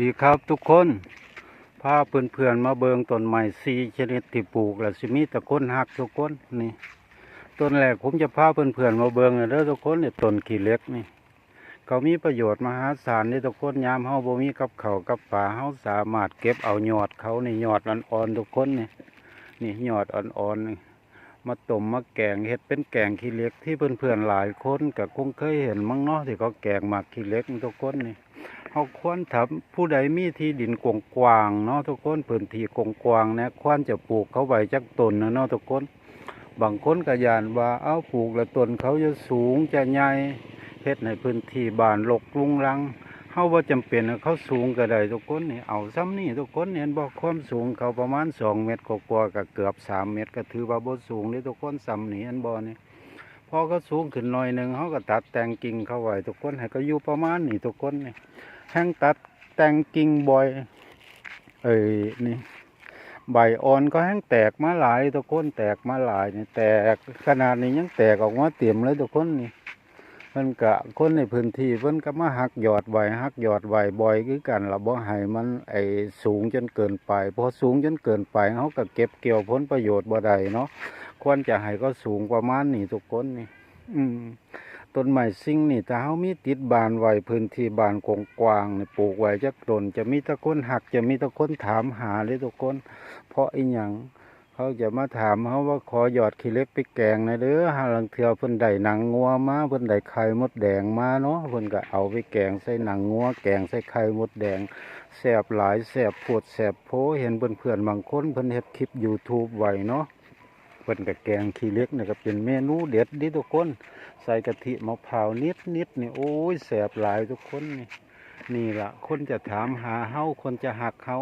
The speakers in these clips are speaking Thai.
ดีครับทุกคนพาเพื่อนๆมาเบิงต้นไม้สีชนิดที่ปลูกแล้วสิมีแตะก้นหักทุกคนนี่ต้นแรกผมจะพาเพื่อนๆมาเบิงเด้อทุกคนเนี่ยต้นขี้เล็กนี่ เขามีประโยชน์มหาศาลนี่ทุกคนยามเฮาบ่มีกับเขากับป่าเฮาสามารถเก็บเอายอดเขานี่ยอดอ่อนๆทุกคนนี่นี่ยอดอ่อนๆนี่มาต้มมาแกงเฮ็ดเป็นแกงขี้เล็กที่เพื่อนๆหลายคนก็คงเคยเห็นมั้งเนาะที่เขาแกงหมักขี้เล็กทุกคนนี่ เขาควรทำผู้ใดมีที่ดินกว้างๆเนาะทุกคนพื้นที่กว้างๆนะควรจะปลูกเขาไว้จักต้นนะเนาะทุกคน บางคนก็ยานว่าเอาปลูกแล้วต้นเขาจะสูงจะใหญ่เฮ็ดในพื้นที่บ้านรกรุงรังเฮาว่าจำเป็นเขาสูงก็ได้ทุกคนนี่เอาซ้ำนี่ทุกคนเห็นบ่ความสูงเขาประมาณ2เมตรกว่าๆก็เกือบ3เมตร ก็ถือว่าบ่สูงเลยทุกคนซ้ำนี่เห็นบ่นี่พอเขาสูงขึ้นหน่อยหนึ่งเขาก็ตัดแต่งกิ่งเขาไว้ทุกคนให้เขาอยู่ประมาณนี้ทุกคนนี่ แห้งตัดแต่งกิ่งบ่อยเอ้ยนี่ใบอ่อนก็แห้งแตกมาหลายทุกคนแตกมาหลายนี่แตกขนาดนี้ยังแตกออกมาเต็มเลยทุกคนนี่เพิ่นกะคนในพื้นที่เพิ่นก็มาหักยอดไว้หักยอดไว้บ่อยคือกันละบ่ให้มันไอสูงจนเกินไปพอสูงจนเกินไปเขาก็เก็บเกี่ยวผลประโยชน์บ่ได้เนาะควรจะให้ก็สูงประมาณนี้ทุกคนนี่ อืม ต้นไม้ซิ่งนี่ถ้าเฮามีติดบานไว้พื้นที่บานกกว้างๆนี่ปลูกไว้จักต้นจะมีตะคนหักจะมีตะคนถามหาเลยทุกคน เพราะอีหยังเขาจะมาถามเฮาว่าขอหยอดขี้เล็กไปแกงนะเด้อหาลังเทือเพิ่นได้หนังงัวมาเพิ่นได้ไข่มดแดงมาเนาะเพิ่นก็เอาไปแกงใส่หนังงัวแกงใส่ไข่มดแดงแซ่บหลายแซ่บโพดแซ่บโพเห็นเพื่อนๆบางคนเพิ่นเฮ็ดคลิป YouTube ไว้เนาะ เพิ่นกับแกงขี้เล็กเนี่ยก็เป็นเมนูเด็ดดิทุกคน ใส่กะทิมะพร้าวนิดนิดนี่โอ้ยแสบหลายทุกคนนี่นี่ละคนจะถามหาเฮาคนจะหักเฮา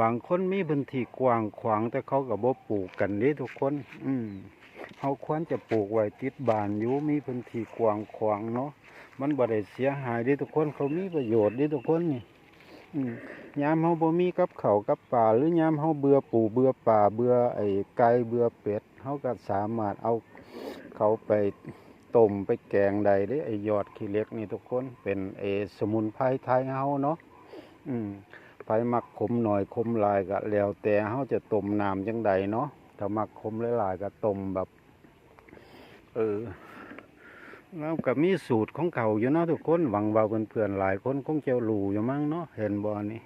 บางคนมีพื้นที่กว้างขวางแต่เขาก็บ่ปลูกกันเดิทุกคน อืมเฮาควรจะปลูกไว้ติดบ้านอยู่มีพื้นที่กว้างขวางเนาะมันบ่ได้เสียหายดิทุกคนเขามีประโยชน์ดิทุกคนนี่ยามเฮาบ่มีกับเขากับป่าหรือยามเฮาเบื่อปูเบื่อป่าเบื่อไอ้ไก่เบื่อเป็ด เฮาก็สามารถเอาเขาไปต้มไปแกงใดเด้ไอยอดขี้เล็กนี่ทุกคนเป็นไอ้สมุนไพรไทยเฮาเนาะอืมไผมักขมหน่อยขมลายก็แล้วแต่เฮาจะต้มน้ำจังใดเนาะถ้ามักขมหลายๆก็ต้มแบบเออแล้วก็มีสูตรของเขาอยู่เนาะทุกคนหวังว่าเพื่อนๆหลายคนคงจะรู้อยู่มั้งเนาะเห็นบ่นี่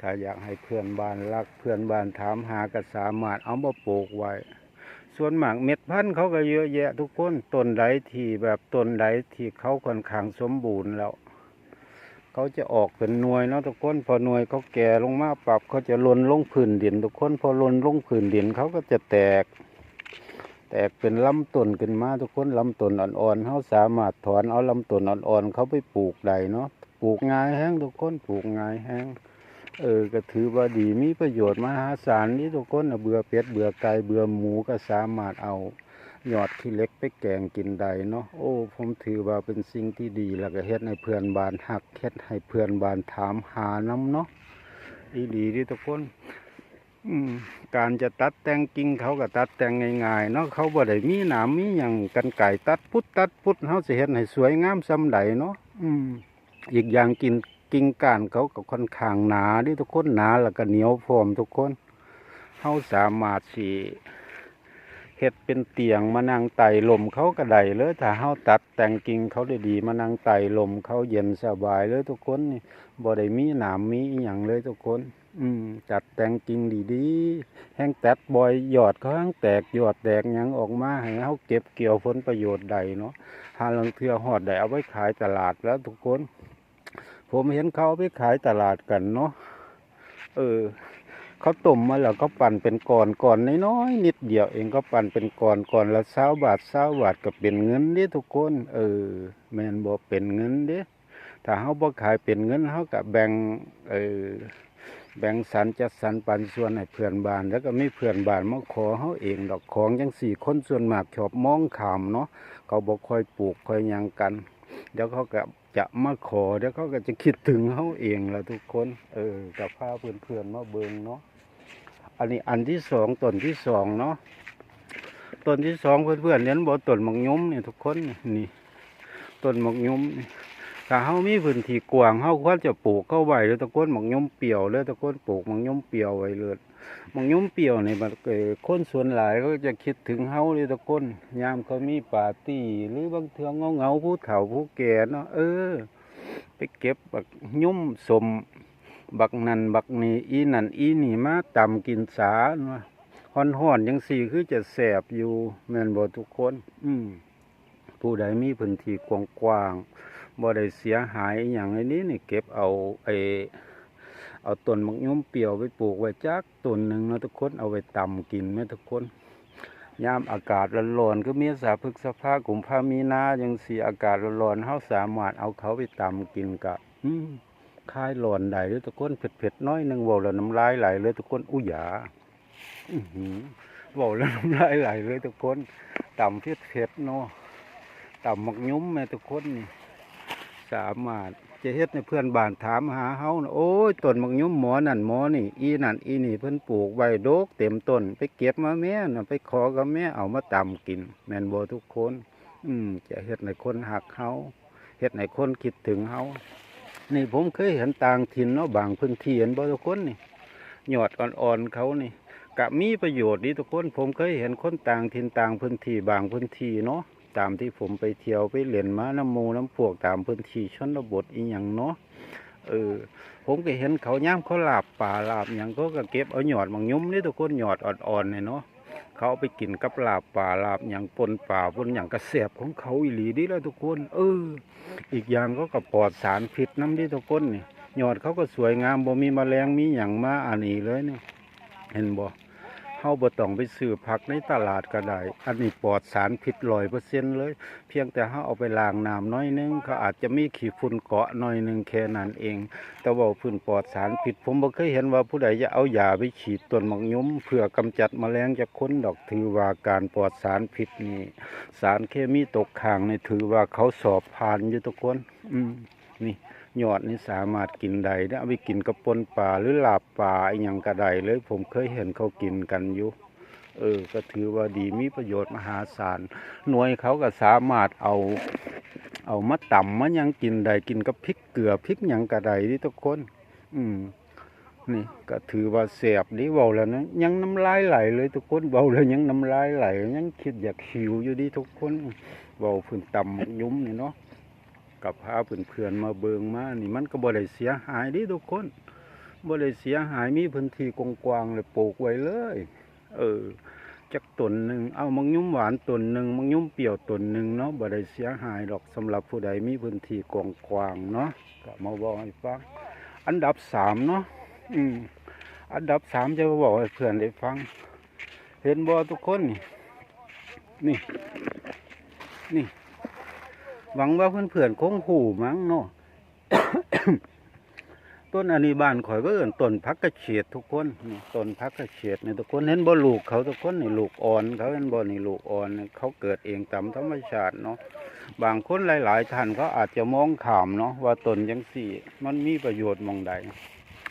ถ้าอยากให้เพื่อนบ้านรักเพื่อนบ้านถามหาก็สามารถเอามาปลูกไว้ ส่วนหมากเม็ดพันธุ์เขาก็เยอะแยะ ทุกคนต้นใดที่แบบต้นใดที่เขาค่อนข้างสมบูรณ์แล้ว เขาจะออกเป็นหน่วยเนาะทุกคนพอหน่วยเขาแก่ลงมาปรับเขาจะลนลงพื้นดินทุกคนพอลนลงพื้นดินเขาก็จะแตก แตกเป็นลำต้นขึ้นมาทุกคนลำต้นอ่อนๆเขาสามารถถอนเอาลำต้นอ่อนๆเขาไปปลูกได้เนาะปลูกง่ายแห้งทุกคนปลูกง่ายแห้ง เออก็ถือว่าดีมีประโยชน์มหาศาลนี่ทุกคนนะเบื่อเป็ดเบื่อไก่เบื่อหมูก็สามารถเอายอดขี้เล็กไปแกงกินได้เนาะโอ้ ผมถือว่าเป็นสิ่งที่ดีแล้วก็เฮ็ดให้เพื่อนบ้านหักเฮ็ดให้เพื่อนบ้านถามหาน้ำเนาะอีดีที่ทุกคนการจะตัดแต่งกิ่งเขาก็ตัดแต่งง่ายๆเนาะเขาบ่ได้มีหนามมีหยังกันไก่ตัดพุดตัดพุดเฮาสิเฮ็ดให้สวยงามซำใดเนาะอืมอีกอย่างกิน กิ่งก้านเขาก็ค่อนข้างหนาเดิทุกคนหนาแล้วก็เหนียวพร้อมทุกคนเฮาสามารถสิเฮ็ดเป็นเตียงมานั่งไต่ลมเขาก็ไดเลยถ้าเฮาตัดแต่งกิ่งเขาได้ดีมานั่งไต่ลมเขาเย็นสบายเลยทุกคนนี่บ่ได้มีหนามมีอีหยังเลยทุกคน อืมจัดแต่งจริงดีๆแห้งแตดบอยยอดเขาแห้งแตกยอดแตกยังออกมาให้เขาเก็บเกี่ยวผลประโยชน์ใดเนาะหาลังเทือหอดได้เอาไว้ขายตลาดแล้วทุกคน ผมเห็นเขาไปขายตลาดกันเนาะเออเขาต้มมาแล้วก็ปั่นเป็นก้อนก้อนน้อยๆนิดเดียวเองก็ปั่นเป็นก้อนก้อนละเศร้าบาทเศร้าบาทก็เป็นเงินเด้ทุกคน เออ แมนบอกเป็นเงินเด้ถ้าเขาบ่ขายเป็นเงินเขาก็แบ่งเออแบ่งสรรจัดสรรปันส่วนให้เพื่อนบ้าน แล้วก็ไมีเพื่อนบ้านมาขอเขาเองดอกของจังสี่คนส่วนมากชอบมองขามเนาะเขาบอกคอยปลูกคอยยังกัน เดี๋ยวเขาก็ จะมาขอเดี๋ยวเขาก็จะคิดถึงเขาเองละทุกคน เออกับพาเพื่อนๆมาเบิงเนาะอันนี้อันที่สองต้นที่สองเนาะต้นที่สองเพื่อนๆเน้นบอกต้นหมกยุ้มเนี่ยทุกคนนี่ต้นหมกยุ้มถ้าเฮามีพื้นที่กว้างเฮาควรจะปลูกเข้าไว้เลยตะก้นหมอกยมเปียวเลยตะก้นปลูกหมอกยมเปียวไว้เลย มอกยมเปียวนี่บัดเอ่อคนส่วนหลายก็จะคิดถึงเฮาเลยตะก้นยามเขามีปาร์ตี้หรือบางเทื่อเงาๆผู้เฒ่าผู้แก่เนาะเออ ไปเก็บบักยมสม บักนันบักนี่อีนันอีนี่มาตำกินสาเนาะฮ้อนๆจังสี่คือจะแสบอยู่แม่นบ่ทุกคน อืมผู้ใดมีพื้นที่กว้างๆบ่ได้เสียหายอย่างไอ้นี้นี่เก็บเอาไอ้ เอาต้นมักยมเปียวไปปลูกไว้จักต้นหนึ่งนะทุกคนเอาไว้ตำกินแม่ทุกคนยามอากาศร้อนๆก็มีสาพฤกษภากุ่มภามีนาจังสีอากาศร้อนๆเฮาสามารถเอาเขาไปตำกินกะอืมคายร้อนได้เลยทุกคนเผ็ดๆน้อยหนึ่งเว้าแล้วน้ำลายไหลเลยทุกคนอุยหยาอือหือเว้าแล้วน้ำลายไหลเลยทุกคนต่ำเผ็ดๆเนาะต่ำมักยุ้มแม่ทุกคนนี่ สามารถ จะเฮ็ดในเพื่อนบ้านถามหาเฮานะโอ้ยต้นมักยุ้มหมอนั่นหมอนี่ อีนั่นอีนี่เพิ่นปลูกไว้โดกเต็มต้น ไปเก็บมาแม่น่ะไปขอกับแม่เอามาตำกิน แม่นบ่ทุกคน อืมจะเฮ็ดให้คนหักเฮาเฮ็ดให้คนคิดถึงเฮานี่ผมเคยเห็นต่างถิ่นเนาะบางพื้นที่เห็นบ่ทุกคนนี่ยอดอ่อนๆเขานี่กะมีประโยชน์ดีทุกคน ผมเคยเห็นคนต่างถิ่นต่างพื้นที่บางพื้นที่เนาะ ตามที่ผมไปเที่ยวไปเล่นมาน้ำมูน้ำพวกตามพื้นที่ชนบทอีหยังเนาะเออผมก็เห็นเขาย่ามเขาหลาบป่าหลาบหยังเขาก็เก็บเอาหยอดบางยุ้มนี่ทุกคนหยอดอ่อนๆเนี่ยเนาะเขาเอาไปกินกับหลาบป่าหลาบหยังปนป่าปนหยังกระเสียบของเขาอีหลีดีแล้วทุกคน เออ อีกอย่างเขาก็ปลอดสารพิษน้ำที่ทุกคนนี่ยอดเขาก็สวยงามบ่มีแมลงมีหยังมาอันนี้เลยเนี่ยเห็นบ่ เฮาบ่ต้องไปซื้อผักในตลาดก็ได้ อันนี้ปลอดสารพิษร้อยเปอร์เซ็นต์เลย เพียงแต่เฮาเอาไปล้างน้ำน้อยนึงเขาอาจจะมีขี้ฝุ่นเกาะหน่อยนึงแค่นั้นเอง แต่ว่าพื้นปลอดสารพิษผมบ่เคยเห็นว่าผู้ใดจะเอายาไปฉีดต้นหมอกยุ้มเพื่อกำจัดแมลงจากคนดอกถือว่าการปลอดสารพิษนี่สารเคมีตกค้างนี่ถือว่าเขาสอบผ่านอยู่ทุกคน อืมนี่ ยอดนี่สามารถกินได้นะเอาไปกินกับปนปลาหรือลาบปลาอย่างกระไดเลย ผมเคยเห็นเขากินกันอยู่เออ ก็ถือว่าดีมีประโยชน์มหาศาล หน่วยเขาก็สามารถเอา เอามาต่ำมายังกินได้กินกับพริกเกลือพริกยังกระไดที่ทุกคน อืม นี่ก็ถือว่าแสบดีเบาแล้วนะยังน้ำลายไหลเลยทุกคนเบาแล้วยังน้ำลายไหลยังคิดอยากหิวอยู่ดีทุกคนเบาพื้นต่ำยุ้มนี่เนาะ กับพาเพื่อนๆมาเบิงมานี่มันก็บ่ได้เสียหายดิทุกคนบ่ได้เสียหายมีพื้นที่กว้างๆเลยปลูกไว้เลย เออจักตนหนึ่งเอามังยุ้มหวานตนหนึ่งมังยุ้มเปรี้ยวตนหนึ่งเนาะบ่ได้เสียหายหรอกสำหรับผู้ใดมีพื้นที่กว้างๆเนาะก็มาบอกให้ฟังอันดับสามเนาะอืมอันดับสามจะมาบอกให้เพื่อนได้ฟัง เห็นบ่ทุกคนนี่นี่นี่ หวังว่าเพื่อนเพื่อนคงหูมั้งเนาะต้นอันนี้บ้านข่อยก็เอิ้นต้นพักกระเฉดทุกคนนี่ต้นพักกระเฉดนี่ทุกคนเห็นบ่ลูกเขาทุกคนนี่ลูกอ่อน เขาเห็นบ่นี่ลูกอ่อนเขาเกิดเองตามธรรมชาติเนาะบางคนหลาย ๆ ท่านเขาอาจจะมองขามเนาะว่าต้นจังสี่ มันมีประโยชน์มองใด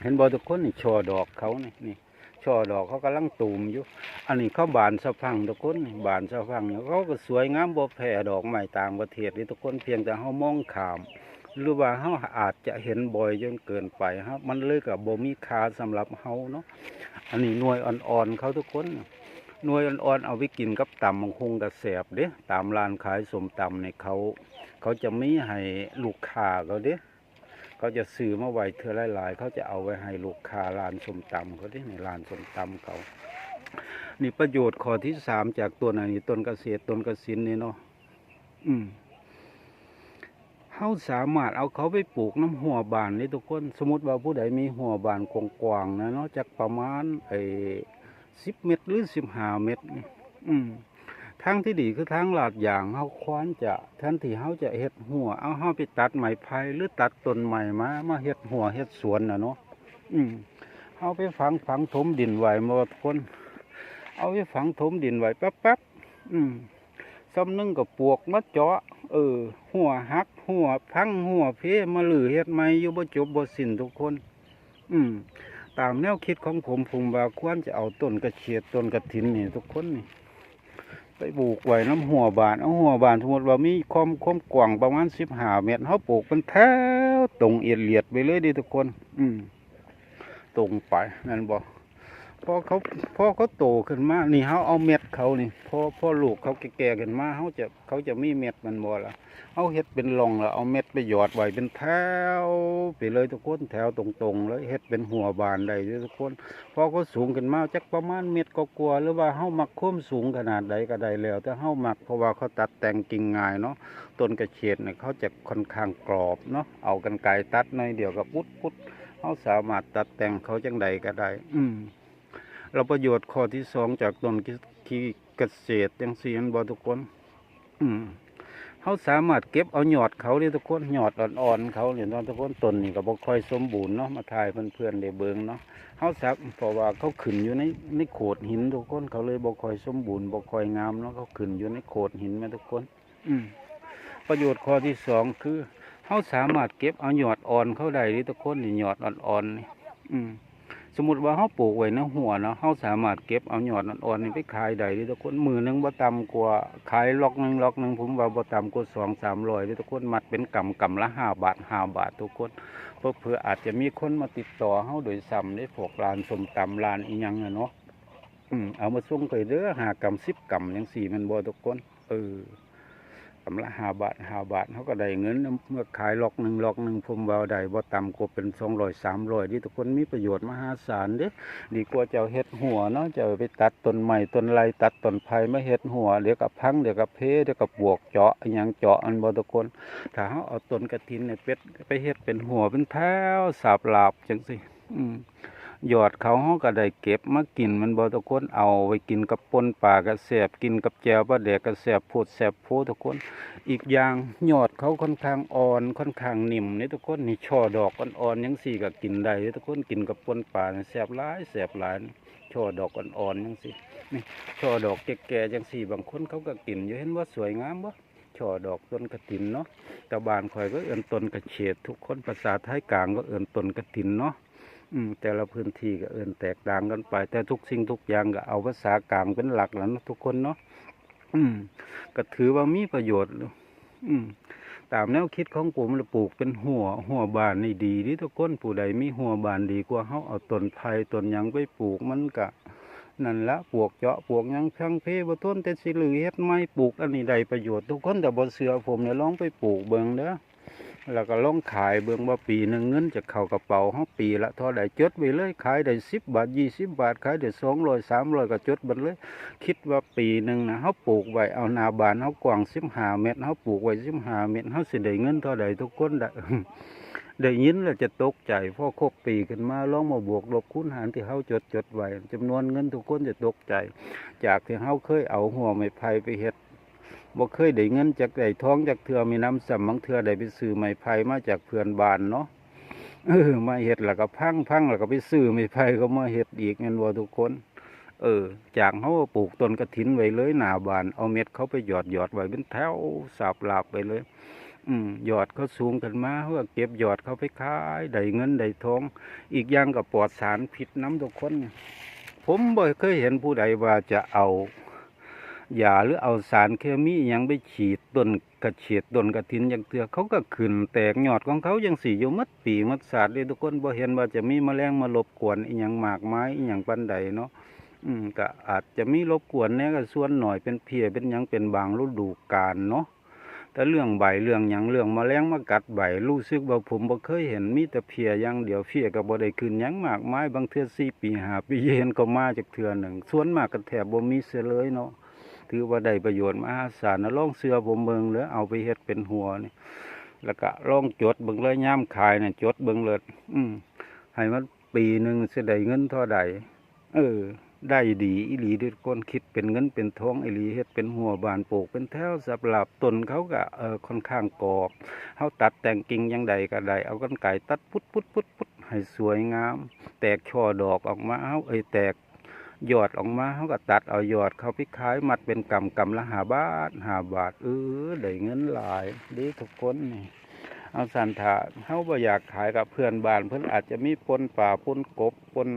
เห็นบ่ทุกคนนี่ช่อดอกเขานี่นี่ ช่อดอกเขากำลังตูมอยู่ อันนี้เขาบานสะพังทุกคนบานสะพังเนี่ยเขาก็สวยงามบ่แพ้ดอกไม้ต่างประเทศนี่ทุกคนเพียงแต่เฮามองขาม หรือว่าเฮาอาจจะเห็นบ่อยจนเกินไปครับมันเลยกับบ่มีคาสำหรับเฮาเนาะอันนี้หน่วยอ่อนๆเขาทุกคนหน่วยอ่อนๆเอาไปกินกับตำมังคงกระแสบเด้ตามร้านขายสมตำเนี่ยเขา เขาจะมีให้ลูกค้าเขาเด้ เขาจะซื้อมาไว้เทื่อหลายๆ เขาจะเอาไว้ให้ลูกค้าร้านสมตำเขาที่ในร้านสมตำเขานี่ประโยชน์ข้อที่สามจากตัวไหนนี่ต้นเกษตรต้นกสินนี่เนาะอืมเขาสามารถเอาเขาไปปลูกน้ำหัวบานนี่ทุกคนสมมติว่าผู้ใดมีหัวบานกว้างๆนะเนาะจากประมาณไอ้สิบเมตรหรือสิบห้าเมตรนี่อืม ทางที่ดีคือทางหลาดยางเฮาควรจะแทนที่เฮาจะเฮ็ดหัวเอาเฮาไปตัดไม้ไผ่หรือตัดต้นไม้มามาเฮ็ดหัวเฮ็ดสวนน่ะเนาะอืมเฮาไปฝังฝังถมดินไว้หมดคน เอาไปฝังถมดินไว้แป๊บๆอืมซ้ำนึงก็ปวกมาเจาะเออ หัวหัก หัวพังหัวเพมาหลือเฮ็ดใหม่อยู่บ่จบบ่สิ้นทุกคน อืมตามแนวคิดของผมผมว่าควรจะเอาต้นกระเฉียดต้นกระถินนี่ทุกคนนี่ ไปปลูกไว้น้ำหัวบานเอาหัวบานสมมติว่ามีความความกว้างประมาณสิบห้าเมตรเขาปลูกเป็นแถวตรงเอียดเลียดไปเลยดีทุกคน อืมตรงไปนั่นบอก พอเขาพอเขาโตขึ้นมา นี่เขาเอาเม็ดเขานี่พอพอลูกเขาแก่ๆขึ้นมาเขาจะเขาจะมีเม็ดมันบ่ละเอาเฮ็ดเป็นรองแล้วเอาเม็ดไปหยอดไว้เป็นแถวไปเลยทุกคนแถวตรงๆเลยเฮ็ดเป็นหัวบานได้เด้อทุกคนพอเขาสูงขึ้นมาจักประมาณเม็ดก็กลัวหรือว่าเฮามักโค้มสูงขนาดใดก็ได้แล้ว แต่เฮามักเพราะว่าเขาตัดแต่งกิ่งง่ายเนาะต้นกระเฉดเนี่ยเขาจะค่อนข้างกรอบเนาะเอากันไกตัดหน่อยเดียวก็ปุดปุดเฮาสามารถตัดแต่งเขาจังใดก็ได้ อืม เราประโยชน์ข้อที่สองจากต้นที่เกษตรจังซี่มันบ่ทุกคน อืมเขาสามารถเก็บเอาหยอดเขาเลยทุกคนหยอดอ่อนๆเขาเนี่ยเนทุกคนต้นนี่ก็บ่ค่อยสมบูรณ์เนาะมาถ่ายเพื่อนๆได้เบิงเนาะเขาสักเพราะว่าเขาขึ้นอยู่ในในโขดหินทุกคนเขาเลยบ่ค่อยสมบูรณ์บ่ค่อยงามเนาะเขาขึ้นอยู่ในโขดหินแม่ทุกคน อืมประโยชน์ข้อที่สองคือเขาสามารถเก็บเอาหยอดอ่อนเขาได้ที่ทุกคนนี่หยอดอ่อนๆนี่อืม สมมติว่าเขาปลูกไว้ในหัวเนาะเขาสามารถเก็บเอาหยอดอ่อนๆนี่ไปขายได้ทุกคนมือหนึงบ่ต่ำกว่าขายล็อกหนึงล็อกหนึงผมว่าบ่ต่ำกว่าสองสามร้อยทุกคนมัดเป็นกำกำละห้าบาทห้าบาททุกคนเพราะเพื่ออาจจะมีคนมาติดต่อเฮาโดยซ้ำได้พวกร้านสมตำร้านอีหยังเนาะเอามาส่งไปเด้อหากำสิบกำยังสี่มันบ่ทุกคนเออ กำละหาบาทหาบาทเขาก็ได้เงินเมื่อขายล็อกหนึ่งล็อกหนึ่งผมเบาได้บ่ต่ำกว่าเป็นสองร้อยสามร้อยที่ทุกคนมีประโยชน์มหาศาลเด้ดีกว่าเจ้าเฮ็ดหัวเนาะเจ้าไปตัดต้นไม้ต้นไรตัดต้นไผ่มาเฮ็ดหัวเดี๋ยวกับพังเดี๋ยวกับเพเดี๋ยวกับบวกเจาะอหยังเจาะอันบ่ทุกคนถ้าเขาเอาต้นกระถินเนี่ยเป็ดไปเฮ็ดเป็นหัวเป็นแถวสาบลาบจังสิอืม หยอดเขาเขาก็ได้เก็บมากินมันบ่ทุกคนเอาไว้กินกับปนปลากระแสบกินกับแจวปลาแดกกระแสบโพดแสบโพทุกคน อีกอย่างหยอดเขาค่อนข้างอ่อนค่อนข้างนิ่มนี่ทุกคนนี่ช่อดอกอ่อนๆยังสี่ก็กินได้ทุกคนกินกับปนปลาแสบหลายแสบหลายช่อดอกอ่อนๆยังสี่นี่ช่อดอกแก่ๆจังสี่บางคนเขาก็กินอยู่เห็นว่าสวยงามบ่ช่อดอกต้นกระถินเนาะตะบานข่อยก็เอื่นต้นกระเฉดทุกคนภาษาไทยกลางก็เอื่นต้นกระถินเนาะ อืมแต่ละพื้นที่ก็เอื่นแตกต่างกันไป แต่ทุกสิ่งทุกอย่างก็เอาภาษากลางเป็นหลักแล้วนะทุกคนเนาะอืมก็ถือว่ามีประโยชน์ อืมตามแนวคิดของผมเราปลูกเป็นหัว หัวบานนี่ดีที่ทุกคนผู้ใดมีหัวบานดีกว่าเขาเอาต้นไผ่ต้นหยังไปปลูกมันก็นั่นละปลูกเจาะปลูกยังทั้งเพบต้นแต่สิหลือเฮ็ดไม้ปลูกอันนี้ได้ประโยชน์ทุกคนแต่บ่เสือผมเนี่ยลองไปปลูกเบิ่งเด้อ แล้วก็ลองขายเบิ่งว่าปีหนึ่งเงินจะเข้ากระเป๋าเฮาปีละเท่าใดจดไวเลยขายได้10บบาท20บาทขายได้200 300ก็จดบัดเลย คิดว่าปีหนึ่งนะเฮาปลูกไว้เอาหน้าบ้านเฮากว้าง15เมตรเฮาปลูกไว้15เมตรเฮาสิได้เงินเท่าใดทุกคนได้ได้ยินแล้วจะตกใจพอครบปีขึ้นมาลองมาบวกลบคูณหารที่เฮาจดจดไว้จำนวนเงินทุกคนจะตกใจ จากที่เฮาเคยเอาหัวไม้ไผ่ไปเฮ็ด บ่เคยได้เงินจากได้ท้องจากเถื่อมีน้ำสำบางเถื่อได้ไปซื้อไม้ไผ่มาจากเพื่อนบ้านเนาะเออมาเฮ็ดแล้วก็พังพังแล้วก็ไปซื้อไม้ไผ่ก็มาเฮ็ดอีกแม่นบ่ทุกคน เออ จากเฮาปลูกต้นกระถินไว้เลยหนาบานเอาเม็ดเขาไปหยอดหยอดไว้เป็นแถวสาบลาบไปเลย อืมหยอดเขาสูงขึ้นมาเพื่อเก็บหยอดเขาไปขายได้เงินได้ท้อง อีกอย่างก็ปลอดสารพิษน้ำทุกคน ผมบ่เคยเห็นผู้ใดว่าจะเอา ยาหรือเอาสารเคมีอหยังไปฉีดต้นกระเฉียดต้นกระถินอย่างเถือเขาก็ขึ้นแตกยอดของเขาอย่างสี่อยู่มัดปีมัดศาสตร์เลยทุกคนบ่เห็นว่าจะมีแมลงมารบกวนอีหยังมากไมายอีหยังปันใดเนาะอืมก็อาจจะมีรบกวนแน่ก็ส่วนหน่อยเป็นเพียเป็นหยังเป็นบางฤดูกาลเนาะแต่เรื่องใบเรื่องหยังเรื่องแมลงมากัดใบรู้สึกว่าผมบ่เคยเห็นมีแต่เพียอย่างเดียวเพียก็บ่ได้ขึ้นหยังมากไมายบางเทื่อ4ปี5ปีเห็นก็มาจากเทื่อหนึ่งส่วนมากก็แทบบ่มีเสียเลยเนาะ ถือว่าได้ประโยชน์มหาศาลนะล่องเสือผมเบิงแล้วเอาไปเฮ็ดเป็นหัวนี่แล้วก็ล่องจดเบิงเลยย่ามขายน่ะจดเบิงเลยอืมให้มันปีหนึ่งเสิได้เงินเท่าใดเออ ได้ดีอีหลีทุกคนคิดเป็นเงินเป็นทองอีหลีเฮ็ดเป็นหัวบานปลูกเป็นแถวสำหรับต้นเขาก็เออค่อนข้างกรอบเฮาตัดแต่งกิ่งยังใดก็ได้เอากันไก่ตัดพุดพุดพุดพุดให้สวยงาม แตกช่อดอกออกมาเฮาเอ้ยแตก ยอดออกมาเฮาก็ตัดเอายอดเขาไปขายมัดเป็นกำกำละหาบาทหาบาทเออได้เงินหลายดีทุกคนนี่เอาสันถาเฮาบ่อยากขายกับเพื่อนบ้านเพิ่อนอาจจะมีปนป่าปนกบปน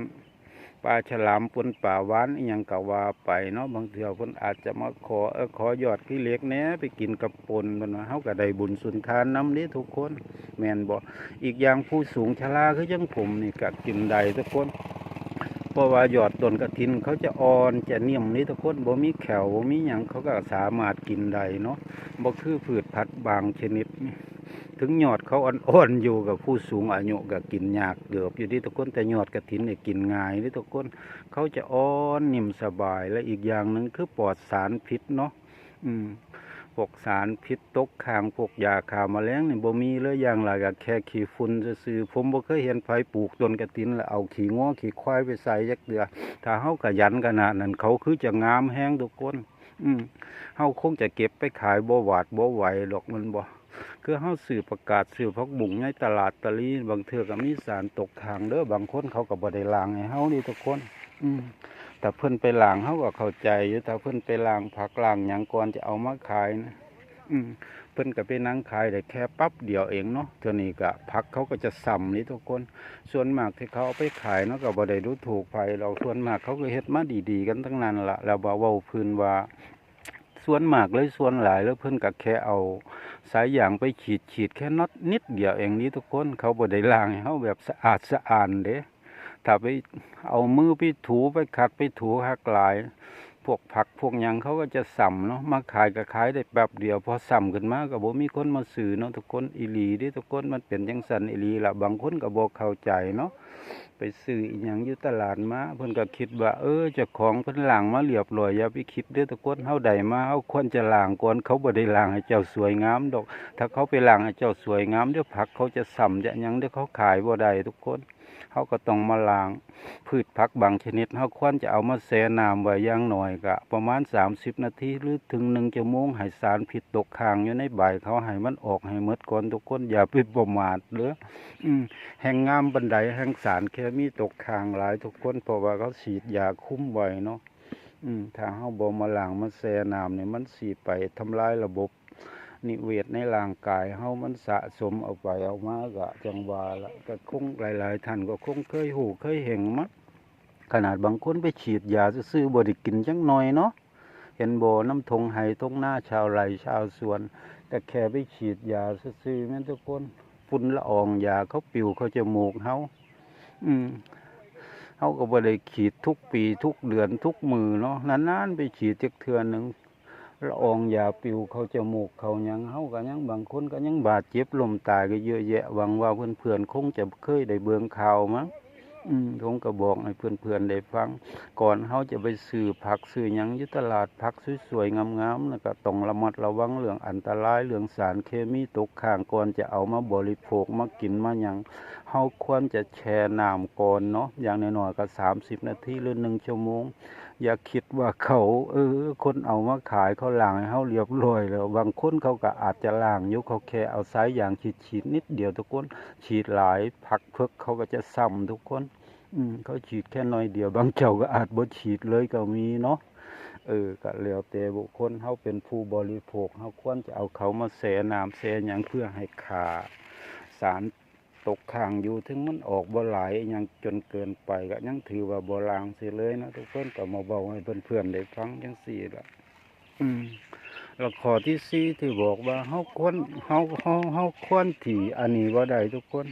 ปลาฉลามปนป่าหวานอหยังก็ว่าไปเนาะบางเทื่อเพิ่นอาจจะมาขอเออขอยอดขี้เหล็กแน่ไปกินกับปนเพิ่นเฮาก็ได้บุญสุนทานน้ำนี้ทุกคน แม่นบ่อีกอย่างผู้สูงชราคือจังผมนี่ก็กินได้ทุกคน เพราะว่ายอดต้นกระถินเขาจะอ่อนจะเนิ่มนี่ทุกคนบ่มีแขวบ่มีหยังเขาก็สามารถกินได้เนาะบ่คือพืชผักบางชนิดนี่ถึงยอดเขาอ่อนๆอยู่กับผู้สูงอายุก็กินยากเกือบอยู่ที่ทุกคนแต่ยอดกระถินเนี่ยกินง่ายนี่ทุกคนเขาจะอ่อนนิ่มสบายและอีกอย่างหนึ่งคือปลอดสารพิษเนาะอืม พวกสารพิษตกค้างพวกยาฆ่าแมลงนี่บ่มีเลยอย่างไรก็แค่ขี้ฝุ่นซื่อผมบ่เคยเห็นไผปลูกต้นกระถินแล้วเอาขี้ง้อขี้ควายไปใส่จักเดือถ้าเฮาขยันขนาดนั้นเขาคือจะงามแห้งทุกคนอืมเฮาคงจะเก็บไปขายบ่หวาดบ่ไหวดอกมันบ่คือเฮาสื่อประกาศสื่อพักบุ่งในตลาดตะลีบางเทื่อก็มีสารตกทางเด้อบางคนเขาก็บ่ได้ล้างให้เฮานี่ทุกคน อืม แต่เพิ่นไปล้างเฮาก็เข้าใจอยู่ถ้าเพิ่นไปล้างผักล้างหยังก่อนจะเอามาขายนะอืมเพิ่นก็ไปนั่งขายได้แค่ปั๊บเดียวเองเนาะเท่านี้ก็ผักเขาก็จะซ้ำนี่ทุกคน ส่วนมากที่เขาเอาไปขายเนาะก็บ่ได้ดูถูกไผเราส่วนมากเขาก็เฮ็ดมาดีๆ กันทั้งนั้นละแล้วบ่เว้าพื้นว่า ส่วนมากเลยส่วนหลายแล้วเพิ่นก็แค่เอา สายยางไปฉีดฉีดแค่น็อตนิดเดียวเองนี้ทุกคน เขาบ่ได้ล้างให้เฮาแบบสะอาดสะอาดเด้ ถ้าไปเอามือไปถูไปขัดไปถูหักหลาย พวกผักพวกยังเขาก็จะสัมเนาะมาขายก็ขายได้แป๊บเดียว พอสัมขึ้นมาก็บ่มีคนมาซื้อเนาะทุกคนอีหลีด้ทุกคนมันเป็นจังซั่นอีหลีละบางคนก็บ่เข้าใจเนาะไปซื้ออีหยังอยู่ตลาดมาเพิ่นก็คิดว่า เออจ้าของเพิ่นล้างมาเรียบร้อยอย่าไปคิดเด้อทุกคนเฮาได้มาเฮาควรจะล้างก่อนเขาบ่ได้ล้างให้เจ้าสวยงามดอก ถ้าเขาไปล้างให้เจ้าสวยงามเดี๋ยวผักเขาจะสัมจะหยังเดี๋ยวเขาขายบ่ได้ทุกคน เฮาก็ต้องมาล้างพืชผักบางชนิดเฮาควรจะเอามาแช่น้ำไว้อย่างหน้อยก็ประมาณ 30 นาทีหรือถึง1ชั่วโมงให้สารพิษตกค้างอยู่ในใบเขาให้มันออกให้หมดก่อนทุกคนอย่าไปประมาทเด้อแห่งงามบันไดแห่งสารเคมีตกค้างหลายทุกคนเพราะว่าเขาฉีดยาคุ้มไว้เนาะถ้าเฮาบ่มาล้างมาแช่น้ำเนี่ยมันสิไปทำลายระบบ นิเวศในร่างกายเฮามันสะสมเอาไปเอามาก็จังว่าละก็คงหลาย ๆ ท่านก็คงเคยหูเคยเห็นมั้งขนาดบางคนไปฉีดยาซื่อบ่ได้กินจังหน่อยเนาะเห็นบ่น้ำทงไห้ทงหน้าชาวไร่ชาวสวนก็แค่ไปฉีดยาซื่อแม่นทุกคนฝุ่นละอองยาเขาปิวเขาจมูกเฮาอืมเฮาก็บ่ได้ฉีดทุกปีทุกเดือนทุกมือเนาะนานๆไปฉีดจักเทื่อหนึง ละอองยาปิวเขาจมูกเขาหยังเฮาก็ยังบางคนก็ยังบาดเจ็บลมตายก็เยอะแยะหวังว่าเพื่อนๆคงจะเคยได้เบิ่งข่าวมั้งอืมผมก็บอกให้เพื่อนๆได้ฟัง ก่อนเฮาจะไปซื้อผักซื้อยังยู่ตลาดผักสวยๆงามๆแล้วก็ต้องระมัดระวังเรื่องอันตรายเรื่องสารเคมีตกค้างก่อนจะเอามาบริโภคมากินมายังเฮาควรจะแช่น้ำก่อนเนาะอย่างน้อยๆก็30นาทีหรือ1ชั่วโมง อย่าคิดว่าเขาเออ คนเอามาขายเขาล้างให้เขาเรียบร้อยแล้วบางคนเขาก็อาจจะล้างยู่เขาแค่เอาสายยางฉีดฉีดๆนิดเดียวทุกคนฉีดหลายผักเพิกเขาก็จะซ้ำทุกคน อืมเขาฉีดแค่น้อยเดียว บางเจ้าก็อาจบ่ฉีดเลยก็มีเนาะเออก็แล้วแต่บุคคลเขาเป็นผู้บริโภคเขาควรจะเอาเขามาแช่น้ำแช่หยังเพื่อให้ขาสาร ตกค้างอยู่ถึงมันออกบ่หลายอิหยังจนเกินไปก็ยังถือว่าบ่ล้างเสียเลยนะทุกคนก็มาเบาให้เพื่อนๆได้ฟังจังซี่ล่ะอืมแล้วข้อที่สี่ที่บอกว่าเฮาควรเฮาเฮาเฮาควรที่อันนี้บ่ได้ทุกคน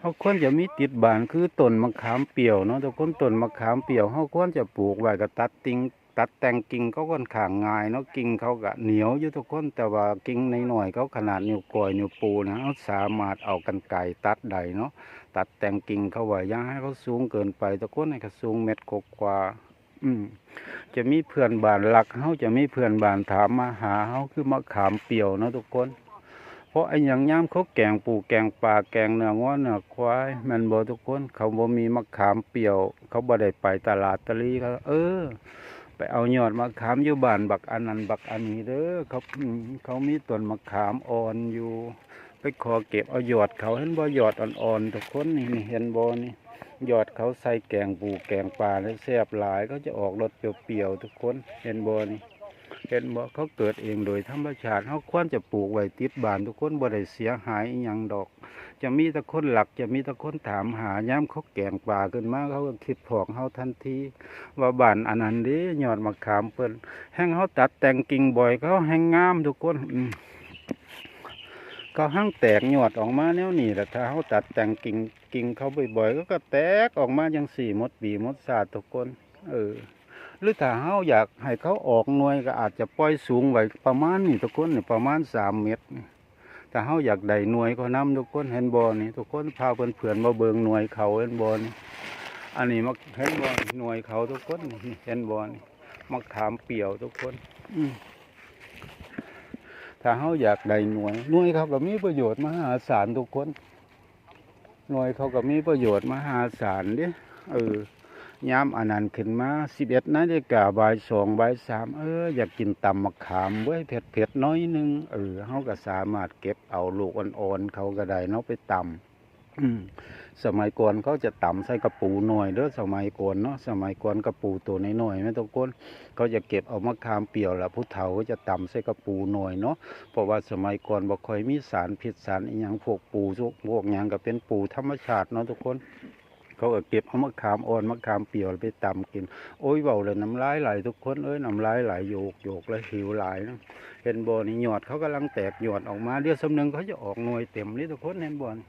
เฮาควรจะมีติดบ้านคือต้นมะขามเปรี้ยวเนาะทุกคนต้นมะขามเปรี้ยวเฮาควรจะปลูกไว้ก็ตัดติง ตัดแต่งกิ่งเขาค่อนข้างง่ายเนาะกิ่งเขาก็เหนียวอยู่ทุกคนแต่ว่ากิ่งใน้อยเขาขนาดนิ้วก้อยนิ้วปูนะเฮาสามารถเอากันไกรตัดได้เนาะตัดแต่งกิ่งเขาไว้อย่าให้เขาสูงเกินไปทุกคนให้เขาสูงเม็ดกว่าอืมจะมีเพื่อนบ้านหลักเขาจะมีเพื่อนบ้านถามมาหาเขาคือมะขามเปียวเนาะทุกคนเพราะไอ้หยังย่ามเขาแกงปูแกงปลาแกงเนื้องัวเนื้อควายมันบ่ทุกคน เขาบ่มีมะขามเปียว เขาบ่ได้ไปตลาดตะลีเขาเออ ไปเอายอดมะขามอยู่บ้านบักอันนั้นบักอันนี้เด้อเขาเขามีต้นมะขามอ่อนอยู่ ไปขอเก็บเอายอดเขาเห็นบ่ยอดอ่อนๆทุกคนนี่เห็นบ่นี่ยอดเขาใส่แกงปูแกงปลาแล้วแซ่บหลายเขาจะออกรสเปรี้ยวๆทุกคนเห็นบ่นี่เห็นบ่เขาเกิดเองโดยธรรมชาติเขาควรจะปลูกไว้ติดบ้านทุกคนบ่ได้เสียหายอหยังดอก จะมีต่คนหลักจะมีต่คนถามหาย้ำเขาแกงป่าขึ้นมาเขาก็คิดผอกเฮาทันที ว่าบ้านอันนั้นด้ยอดมะขามเพิ่นแห้งเขาตัดแต่งกิ่งบ่อยเขาแห้งงามทุกคนเขาหั่งแตกหยอดออกมาแนวนี้แหละถ้าเขาตัดแต่งกิ่งกิ่งเขาบ่อยๆก็ก็แตกออกมาจังสี่มดปีมดสาดทุกคน เออ หรือถ้าเขาอยากให้เขาออกหน่วยก็อาจจะปล่อยสูงไว้ประมาณนี่ทุกคนนี่ประมาณสามเมตรนี่ ถ้าเขาอยากได้หน่วยเขานำทุกคนเห็นบอนี่ทุกคนพาเพื่อนเพื่อนมาเบิงหน่วยเขาเห็นบอนี่อันนี้มักเห็นบอลหน่วยเขาทุกคนนี่เห็นบอนี่มักขามเปี่ยวทุกคนอืถ้าเขาอยากได้หน่วย หน่วยเขาก็มีประโยชน์มหาศาลทุกคน หน่วยเขาก็มีประโยชน์มหาศาลเดิเออ ยามอันนั้นขึ้นมาสิบเอ็ดนาฬิกาบ่ายสองบ่ายสามเอออยากกินตำมะขามเว้ยเผ็ดเผ็ดน้อยหนึงเออเขาก็สามารถเก็บเอาลูกอ่อนๆเขาก็ได้เนาะไปตำสมัยก่อนเขาจะตำใส่กระปูหน่อยเด้อสมัยก่อนเนาะสมัยก่อนกระปูตัวน้อยๆแม่ทุกคนเขาจะเก็บเอามะขามเปียวแล้วผู้เฒ่าก็จะตำใส่กระปูหน่อยเนาะเพราะว่าสมัยก่อนบ่ค่อยมีสารพิษสารอีหยังพวกปูพวกหยังก็เป็นปูธรรมชาติเนาะทุกคน เขาก็เก็บเอามะขามอ่อนมะขามเปรี้ยวไปตำกิน โอ้ยเบาเลยน้ำลายไหลทุกคนเอ้ยน้ำลายไหลโยกโยกแล้วหิวหลายนะเห็นบอนี่หยอดเขากำลังแตกหยอดออกมาเดี๋ยวสำนึงเขาจะออกหน่วยเต็มเลยทุกคนเห็นบอนี่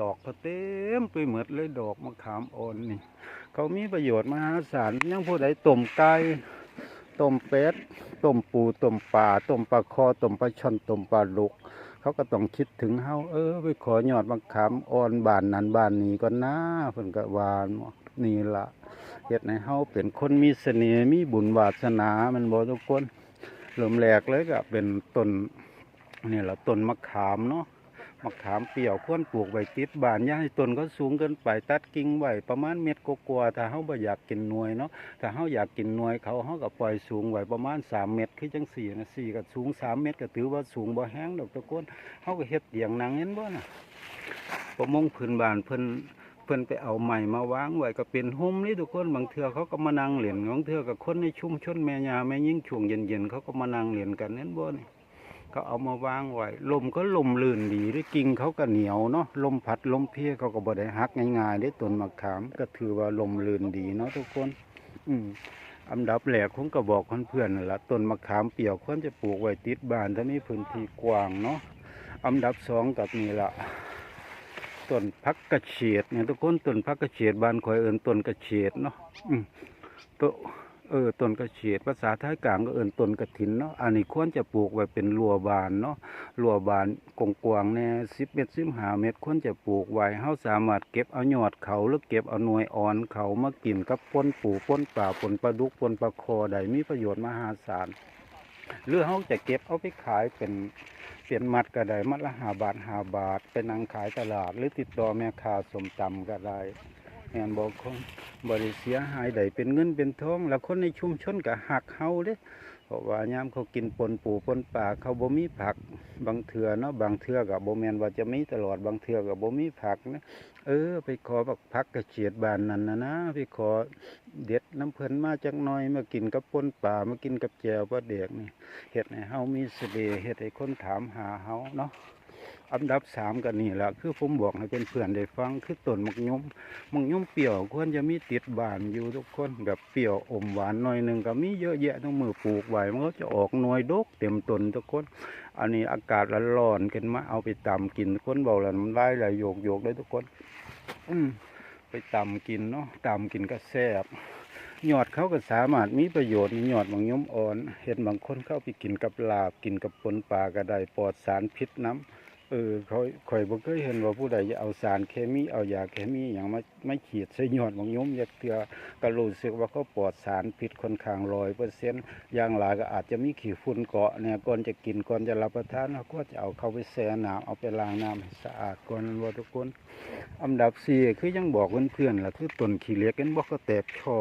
ดอกเขาเต็มไปหมดเลยดอกมะขามอ่อนนี่ เขามีประโยชน์มหาศาลยังผู้ใดต้มไก่ต้มเป็ดต้มปูต้มปลาต้มปลาคอต้มปลาช่อนต้มปลาลุกเขาก็ต้องคิดถึงเฮาเออ ไปขอยอดมะขามอ่อนบ้านนั้นบ้านนี้ก่อนนะเพิ่นก็วานนี่ละเฮ็ดให้เฮาเป็นคนมีเสน่ห์มีบุญวาสนา มันบ่ทุกคนเริ่มแรกเลยก็เป็นต้นนี่ละต้นมะขามเนาะ มะขามเปรี้ยวควรปลูกไว้ติดบ้านอย่าให้ต้นเขาสูงเกินไปตัดกิ่งไว้ประมาณเม็ดกว่าๆถ้าเฮาบ่อยากกินหน่วยเนาะถ้าเฮาอยากกินหน่วยเขาเฮาก็ปล่อยสูงไว้ประมาณ 3 เมตรคือจังสี่นะสี่ก็สูง 3 เมตรก็ถือว่าสูงบ่แห้งดอกตะโกนเฮาก็เฮ็ดเตียงนังเห็นบ่น่ะประมงพื้นบ้านเพิ่นเพิ่นไปเอาไม้มาวางไว้ก็เป็นห่มนี่ทุกคนบางเทื่อเขาก็มานั่งเล่นบางเทื่อก็คนในชุมชนแม่ยาแม่ยิ่งช่วงเย็นๆเขาก็มานั่งเล่นกันเห็นบ่นี่ เขาเอามาวางไว้ลมก็ลมลื่นดีได้กิ่งเขาก็เหนียวเนาะลมพัดลมเพียเขาก็บ่ได้หักง่ายๆได้ต้นมะขามก็ถือว่าลมลื่นดีเนาะทุกคน อืมอันดับแรกผมก็บอกเพื่อนๆนั่ละต้นมะขามเปียวควรจะปลูกไว้ติดบ้านถ้ามีพื้นที่กว้างเนาะอันดับสองกับนี่ละต้นพักกระเฉดเนี่ยทุกคนต้นพักกระเฉดบ้านคอยเอินต้นกระเฉดเนาะอืมต้น เออต้นกระเฉดภาษาไทยกลางก็เอินต้นกระถินเนาะอันนี้ควรจะปลูกไว้เป็นรัวบานเนาะรัวบานกงกวางแน่สิบเมตรสิบห้าเมตรควรจะปลูกไว้เฮาสามารถเก็บเอายอดเขาหรือเก็บเอาหน่วยอ่อนเขามากินกับป้นปูป้นป่าป้นปลาดุกป้นปลาคอใดมีประโยชน์มหาศาลหรือเฮาจะเก็บเอาไปขายเป็นเป็นมัดก็ได้มัดละหาบาทหาบาทไปนั่งขายตลาด หรือติดต่อแม่ค้าสมตำก็ได้ แม่นบอกคงบริเสียหายใดเป็นเงินเป็นทองแล้วคนในชุมชนก็หักเฮาเด้เพราะว่ายามเขากินปนปูปนป่าเขาบ่มีผักบางเถื่อเนาะบางเถื่อกับบ่แมนว่าจะมีตลอดบางเถื่อกับบ่มีผักนะเออ ไปขอบักผักกระเฉียดบานนั่นนะนะไปขอเด็ดน้ำเพิ่นมาจักน่อยมากินกับปนป่ามากินกับแจวปลาเด็กนี่เฮ็ดให้เฮามีเสน่ห์เฮ็ดให้คนถามหาเฮาเนาะ อันดับสามก็นี่แหละคือผมบอกให้เป็นเพื่อนได้ฟังคือต้นมักยมมังยมเปรี้ยวควรจะมีติดบานอยู่ทุกคนแบบเปรี้ยวอมหวานหน่อยหนึ่งก็มีเยอะแยะทั้งมือปลูกไว้มันก็จะออกหน่วยดกเต็มต้นทุกคน อันนี้อากาศร้อนๆกันมาเอาไปตำกินทุกคนเบาแล้วมันไล่ไหลโยกโยกได้ทุกคน อืมไปตำกินเนาะตำกินก็แซ่บยอดเขาก็สามารถมีประโยชน์ยอดบางยมอ่อน เห็นบางคนเข้าไปกินกับลาบกินกับปนปลาก็ได้ปลอดสารพิษน้ำ เออเขาข่อยบ่เคยเห็นว่าผู้ใดจะเอาสารเคมีเอายาเคมีอย่างมาไม่ขีดใส่ยอดของยมอยักเตือก็รู้สึกว่าเขาปลอดสารพิษค่อนข้างร้อยเปอร์เซ็นต์อย่างหลายก็อาจจะมีขี้ฝุ่นเกาะเนี่ยก่อนจะกินก่อนจะรับประทานเขาก็จะเอาเข้าไปแช่น้ำเอาไปล้างน้ำให้สะอาดก่อนนั่นว่าทุกคนอันดับสี่คือยังบอกเพื่อนๆล่ะคือต้นขี้เหล็กกันบอกก็แตกช่อ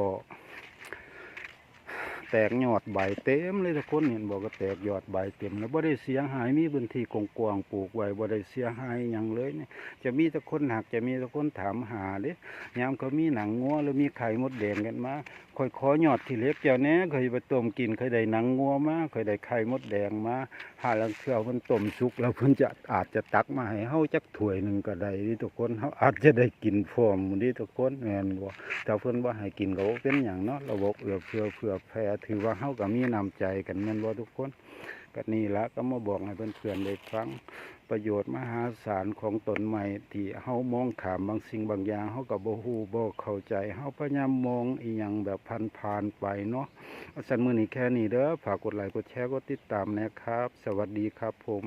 แตกยอดใบเต็มเลยทุกคนเห็นบอกก็แตกยอดใบเต็ม แล้วบ่ได้เสียหายมีพื้นที่กว้างๆปลูกไว้บ่ได้เสียหายหยังเลยเนี่ยจะมีต่คนหักจะมีต่คนถามหาเด้ยามเขามีหนังงัวหรือมีไข่มดแดงกันมาค่อยขอยอดที่เล็กเจ้าแหน่เคยไปต้มกินเคยได้หนังงัวมาเคยได้ไข่มดแดงมาหาลังเทื่อเพิ่นต้มสุก แล้วเพิ่นจะอาจจะตักมาให้เฮาจักถ้วยหนึ่งก็ได้ดิทุกคนเฮาอาจจะได้กินพร้อมมื้อนี้ทุกคนแม่นบ่ถ้าเพิ่นบ่ให้กินก็เป็นหยังเนาะระบบเอื้อเฟื้อเผื่อแผ่ถือว่าเฮาก็มีน้ำใจกันแม่นบ่ทุกคนก็นี่ละก็มาบอกให้เพื่อนๆได้ฟังประโยชน์มหาศาลของต้นไม้ที่เฮามองขามบางสิ่งบางอย่างเฮาก็บ่ฮู้บ่เข้าใจเฮาพยายามมองอีหยังแบบผ่านๆไปเนาะสันมื้อนี้แค่นี้เด้อฝากกดไลค์กดแชร์กดติดตามนะครับ สวัสดีครับผม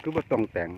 คือบ่ต้องแต่ง